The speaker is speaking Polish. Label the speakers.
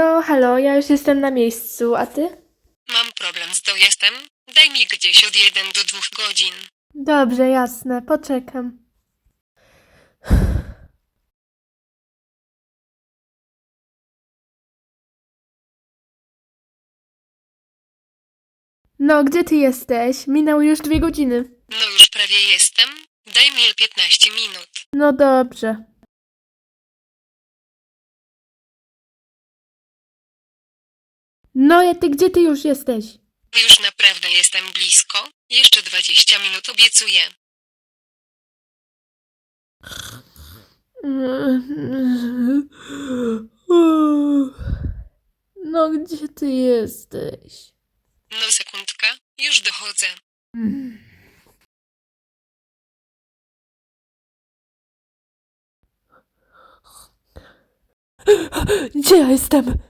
Speaker 1: No, halo, ja już jestem na miejscu, a ty?
Speaker 2: Mam problem z dojazdem. Daj mi gdzieś od 1 do 2 godzin.
Speaker 1: Dobrze, jasne, poczekam. No, gdzie ty jesteś? Minęły już dwie godziny.
Speaker 2: No już prawie jestem. Daj mi 15 minut.
Speaker 1: No dobrze. No, a ty gdzie ty już jesteś?
Speaker 2: Już naprawdę jestem blisko. Jeszcze 20 minut obiecuję.
Speaker 1: No, gdzie ty jesteś?
Speaker 2: No sekundka, już dochodzę.
Speaker 1: Gdzie ja jestem?